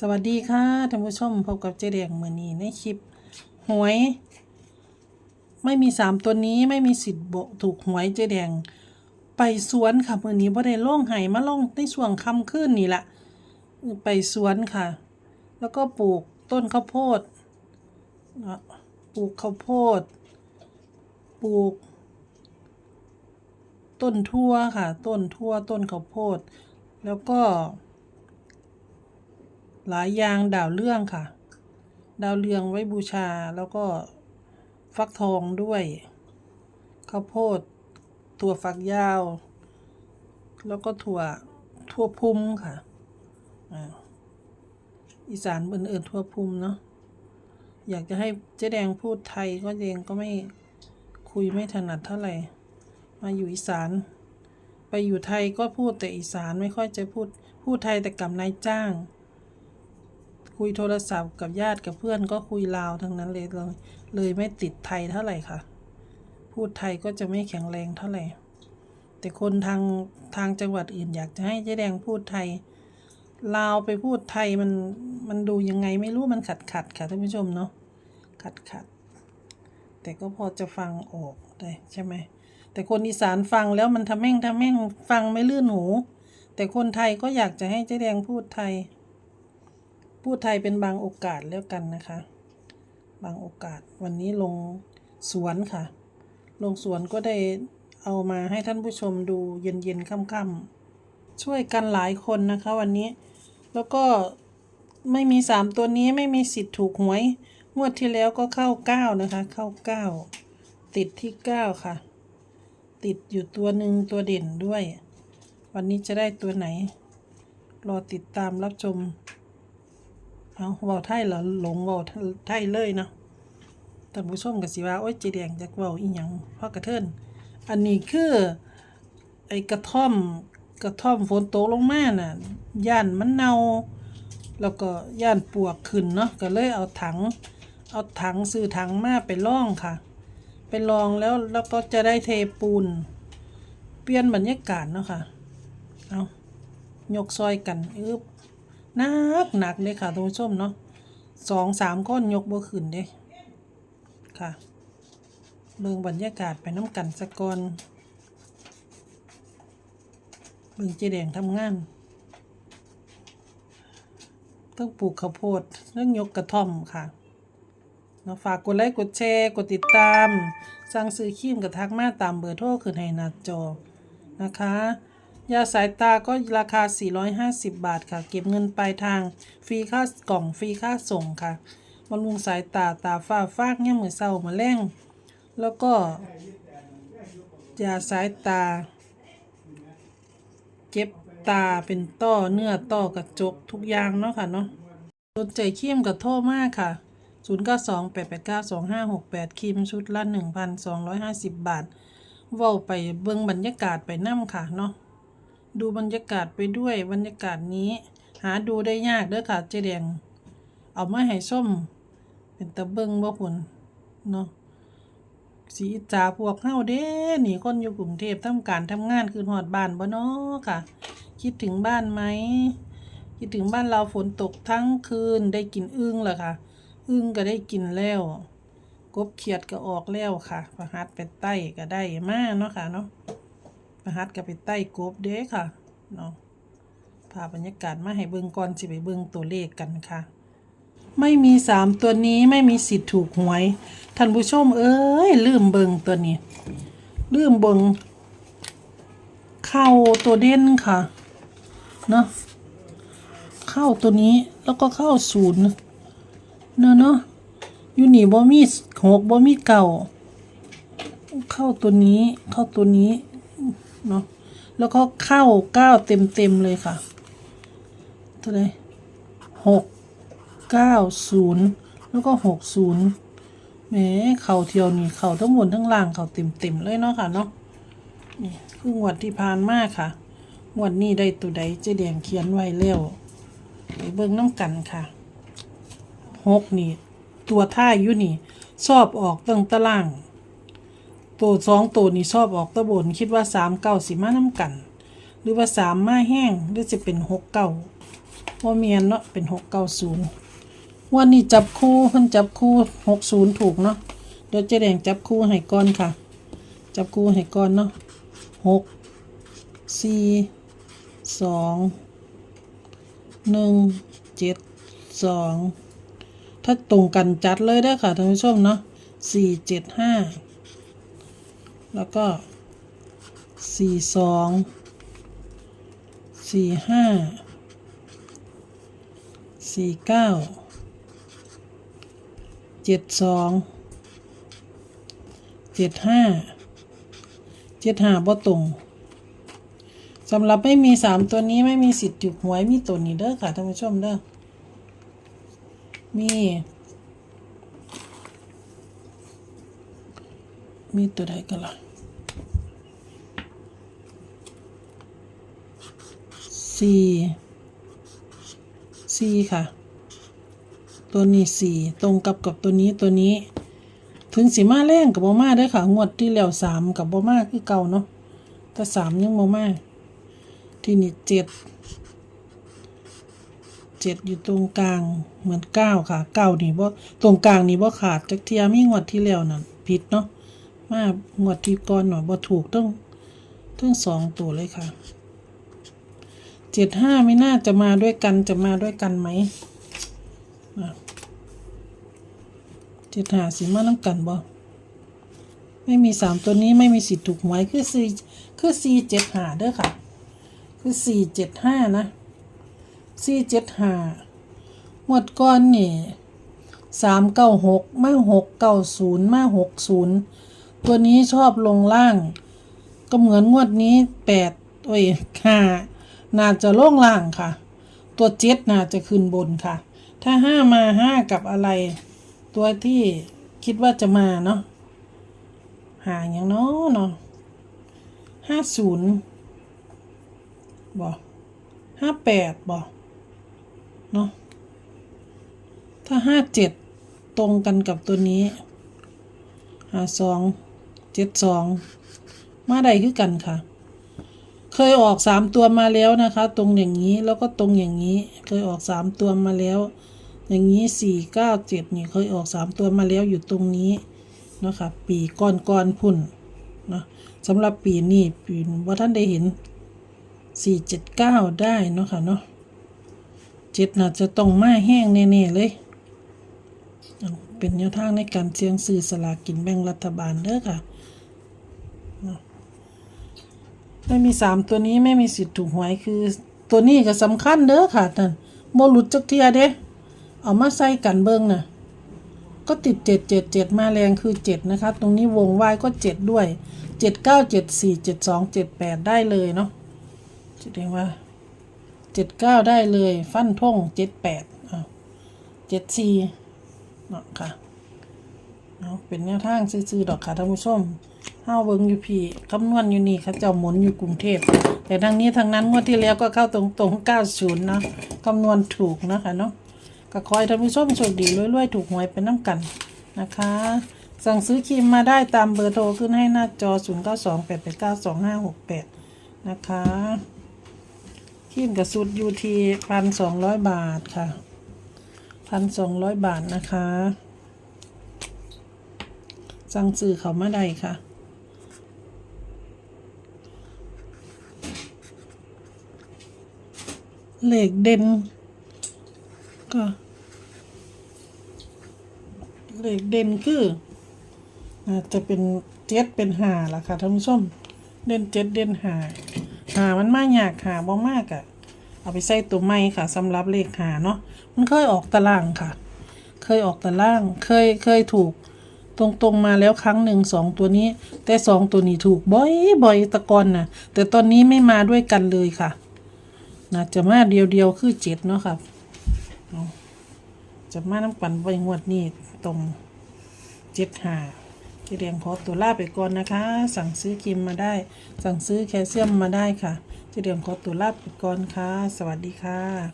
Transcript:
สวัสดีค่ะท่านผู้ชมพบกับเจเดียงมือนี้ในคลิปหวย ไม่มีสามตัวนี้ไม่มีสิทธิ์บถูกหวยเจแดง ไปสวนค่ะมือนี้บ่ได้ล่องไห้มาล่องในช่วงค่ำคืนนี่แหละไปสวนค่ะ แล้วก็ปลูกต้นข้าวโพดปลูกข้าวโพด ปลูก ต้นทั่วค่ะ ต้นทั่วต้นข้าวโพด แล้วก็ หลายอย่างดาวเรื่องค่ะ ดาวเรืองไว้บูชาแล้วก็ฟักทองด้วยข้าวโพดถั่วฝักยาว แล้วก็ถั่วทั่วพุ่มค่ะอีสานเบิ่นเอิญทั่วพุ่มเนาะอยากจะให้เจ๊แดงพูดไทยก็เองก็ไม่คุยไม่ถนัดเท่าไหร่ มาอยู่อีสาน ไปอยู่ไทยก็พูดแต่อีสานไม่ค่อยจะพูด พูดไทยแต่กับนายจ้าง คุยโทรศัพท์กับญาติกับเพื่อนก็คุยลาวทั้งนั้นเลยเลย เลยไม่ติดไทยเท่าไหร่ค่ะ พูดไทยก็จะไม่แข็งแรงเท่าไหร่ แต่คนทางทางจังหวัดอื่นอยากจะให้เจ๊แดงพูดไทยลาวไปพูดไทยมันมันดูยังไงไม่รู้มันขัดขัดค่ะท่านผู้ชมเนาะขัดขัดแต่ก็พอจะฟังออกได้ใช่ไหมแต่คนอีสานฟังแล้วมันทำแม่งทำแม่งฟังไม่ลื่นหู แต่คนไทยก็อยากจะให้เจ๊แดงพูดไทย พูดไทยเป็นบางโอกาสแล้วกันนะคะ บางโอกาสวันนี้ลงสวนค่ะ ลงสวนก็ได้เอามาให้ท่านผู้ชมดูเย็นๆค่ำๆช่วยกันหลายคนนะคะวันนี้ แล้วก็ไม่มีสามตัวนี้ไม่มีสิทธิ์ถูกหวย งวดที่แล้วก็เข้าเก้านะคะ เข้าเก้าติดที่เก้าค่ะ ติดอยู่ตัวหนึ่งตัวเด่นด้วย วันนี้จะได้ตัวไหน รอติดตามรับชม เอาเว้าไทยเหรอหลงเว้าไทยเลยเนาะท่านผู้ชมก็สิว่าโอ๊ยเจแดงจักเว้าอีหยังพ่อกระเทินอันนี้คือไอ้กระท่อมกระท่อมฝนตกลงมาน่ะย่านมันเน่าแล้วก็ย่านปวกขึ้นเนาะก็เลยเอาถัง เอาถังซื้อถังมาไปล่องค่ะ ไปลองแล้วแล้วก็จะได้เทปูน เปลี่ยนบรรยากาศเนาะค่ะเอายกซอยกันอึบ หนักหนักเลยค่ะท่านผู้ชมเนาะสองสามก้อนยกบ่ขึ้นเด้ค่ะเบิ่งบรรยากาศไปน้ำกันสักอนเบิ่งเจแดงทำงานต้องปลูกข้าวโพดต้องยกกระท่อมค่ะนะฝากกดไลค์กดแชร์กดติดตาม สั่งซื้อครีมกับทักมาตามเบอร์โทรขึ้นให้หน้าจอนะคะ ยาสายตาก็ราคา 450 บาทค่ะ เก็บเงินปลายทาง ฟรีค่ากล่องฟรีค่าส่งค่ะบำรุงสายตาตาฝ้าฟากเนี่ยเหมือนเศร้ามาแรงแล้วก็ยาสายตา เจ็บตาเป็นต้อเนื้อต้อกระจกทุกอย่างเนาะค่ะเนาะสนใจครีมกับโทรมากค่ะ 0 9 2 8 8 9 2 5 6 8ครีมชุดละ 1,250 บาทเว้าไปเบิ่งบรรยากาศไปนํค่ะเนาะ ดูบรรยากาศไปด้วยบรรยากาศนี้ หาดูได้ยากเด้อค่ะเจแดงเอามาให้ส้ม เป็นตะเบิงบ่ผลเนาะสีจาพวกเฮาเด้หนีคนอยู่กรุงเทพทำการทำงานคือหอดบ้านบ่เนาะค่ะ คิดถึงบ้านไหมคิดถึงบ้านเราฝนตกทั้งคืนได้กินอึ้งแล้วค่ะอึ้งก็ได้กินแล้วกบเขียดก็ออกแล้วค่ะประหัดไปใต้ก็ได้มากเนาะค่ะเนาะ ประหัดกับไปใต้กบเด้ค่ะเนาะพาบรรยากาศมาให้เบิ่งก่อนสิไปเบิ่งตัวเลขกันค่ะ ไม่มีสามตัวนี้ไม่มีสิทธิ์ถูกหวยท่านผู้ชมเอ้ยลืมเบิ่งตัวนี้ ลืมเบิ่งเข้าตัวเด่นค่ะเนาะเข้าตัวนี้แล้วก็เข้าศูนย์เนาะเนาะยูนี่บ่มีหกบ่มีเก่า เข้าตัวนี้เข้าตัวนี้ เนาะแล้วก็เข้าเก้าเต็มเต็มเลยค่ะเท่าไหรหกเก้าศูนย์แล้วก็หกศูนย์แหมเข่าเที่ยวนี่เข่าทั้งบนทั้งล่างเข่าเต็มเต็มเลยเนาะค่ะเนาะนี่คืองวดที่ผ่านมากค่ะงวดนี้ได้ตัวใดเจ๊แดงเขียนไว้แล้วไปเบิ่งน้ำกันค่ะหกนี่ ตัวท้ายอยู่นี่ ชอบออกตั้งตาราง ตัวสองตัวนี่ชอบออกตะบนคิดว่าสามเก้าสิมาน้ำกัน หรือว่าสามมาแห้งหรือจะเป็นหกเก้าว่าเมียนเนาะเป็นหกเก้าศูนย์วันนี้จับคู่เพิ่นจับคู่หกศูนย์ถูกเนาะเดี๋ยวเจ๊แดงจับคู่ให้ก่อนค่ะ จับคู่ให้ก่อนเนาะหกสี่สองหนึ่งเจ็ดสองถ้าตรงกันจัดเลยได้ค่ะท่านผู้ชมเนาะสี่เจ็ดห้า แล้วก็สี่สองสี่ห้าสี่เก้าเจ็ดสองเจ็ดห้าเจ็ดห้าบ่ตรงสำหรับไม่มีสามตัวนี้ไม่มีสิทธิ์ถูกหวยมีตัวนี้เด้อค่ะท่านผู้ชมเด้อมี มีตัวใดกันล่ะสี่สี่ค่ะ ตัวนี้สี่ตรงกับกับตัวนี้ตัวนี้ ถึงสีมาแรงกับบ่มาได้ค่ะ งวดที่แล้วสามกับบ่มาคือเก่าเนาะแต่สามยังบ่มาที่นี่เจ็ดเจ็ดอยู่ตรงกลางเหมือนเก้าค่ะเก้านี่บ่ตรงกลางนี่บ่ขาดจักเทียมีงวดที่แล้วนั่นผิดเนาะ มางวดที่ก่อนหน่อยบ่ถูกต้องทั้งสองตัวเลยค่ะเจ็ดห้าไม่น่าจะมาด้วยกันจะมาด้วยกันไหมเจ็ดห้าสิมาน้ำกันบ่ไม่มีสามตัวนี้ไม่มีสิทธิ์ถูกหวยคือสี่คือสี่เจ็ดห้าเด้อค่ะ คือสี่เจ็ดห้านะสี่เจ็ดห้างวดก้อนนี่สามเก้าหกมาหกเก้าศูนย์มาหกศูนย์ ตัวนี้ชอบลงล่าง ก็เหมือนงวดนี้แปดโอ้ยห้าน่าจะลงล่างค่ะ ตัวเจ็ดน่าจะขึ้นบนค่ะ ถ้าห้ามาห้ากับอะไร ตัวที่คิดว่าจะมาเนาะหาอย่างเนาะเนาะห้าศูนย์บ่ห้าแปดบ่เนาะถ้าห้าเจ็ดตรงกันกับตัวนี้หาสอง เจ็ดสองมาใดคือกันค่ะ เคยออกสามตัวมาแล้วนะคะ ตรงอย่างนี้แล้วก็ตรงอย่างนี้ เคยออกสามตัวมาแล้ว อย่างนี้สี่เก้าเจ็ดนี่เคยออกสามตัวมาแล้วอยู่ตรงนี้นะคะปีก้อนก้อนพุ่นนะสำหรับปีนี้ปีว่าท่านได้เห็นสี่เจ็ดเก้าได้เนาะค่ะเนาะเจ็ดน่าจะต้องมาแห้งแน่ๆเลย เป็นแนวทางในการเสี่ยงซื้อสลากกินแบ่งรัฐบาลเด้อค่ะ ไม่มีสามตัวนี้ไม่มีสิทธิ์ถูกหวยคือ ตัวนี้ก็สำคัญเด้อค่ะท่านโมหลุดจักเทียเด้เอามาใส่กันเบิ้งน่ะก็ติดเจ็ดเจ็ดเจ็ดมาแรงคือเจ็ดนะคะ ตรงนี้วงวายก็เจ็ดด้วยเจ็ดเก้าเจ็ดสี่เจ็ดสองเจ็ดแปดได้เลยเนาะแสดงว่าเจ็ดเก้าได้เลย ฟันท่งเจ็ดแปดเจ็ดสี่ เนาะค่ะเนาะเป็นแนวทางซื้อๆดอกค่ะท่านผู้ชมเฮาเบิงอยู่พี่คำนวณอยู่นี่เขาเจ้าหมุนอยู่กรุงเทพ แต่ทางนี้ทางนั้นงวดที่แล้วก็เข้าตรงๆ90เนาะคำนวณถูกนะคะเนาะก็ขอให้ท่านผู้ชมโชคดีรวยๆ ถูกหวยเป็นน้ำกันนะคะ สั่งซื้อครีมมาได้ตามเบอร์โทรขึ้นให้หน้าจอ 0928892568 นะคะครีมกับสุดอยู่ที่1,200บาทค่ะ พันสองร้อยบาทนะคะ สั่งซื้อเขามาได้ค่ะเหล็กเด่นก็เหล็กเด่นคืออาจจะเป็นเจ็ดเป็นหาล่ะค่ะท่านผู้ชม เด่นเจ็ดเด่นหาหามันมากยากหาบ่มากอะ่ะ เอาไปใส่ตัวไม้ค่ะสำหรับเลขหาเนาะมันเคยออกตารางค่ะ เคยออกตารางเคยเคยถูกตรงๆมาแล้วครั้งหนึ่งสองตัวนี้ แต่สองตัวนี้ถูกบ่อยบ่อยตะกอนน่ะแต่ตอนนี้ไม่มาด้วยกันเลยค่ะน่าจะมาเดียวเดียวๆคือเจ็ดเนาะค่ะเอาจะมาน้ำปั่นไว้งวดนี้ตรงเจ็ดหาเรียงขอตัวลาไปก่อนนะคะ สั่งซื้อครีมมาได้ สั่งซื้อแคลเซียมมาได้ค่ะ จะเรียงขอตัวลาไปก่อนค่ะ สวัสดีค่ะ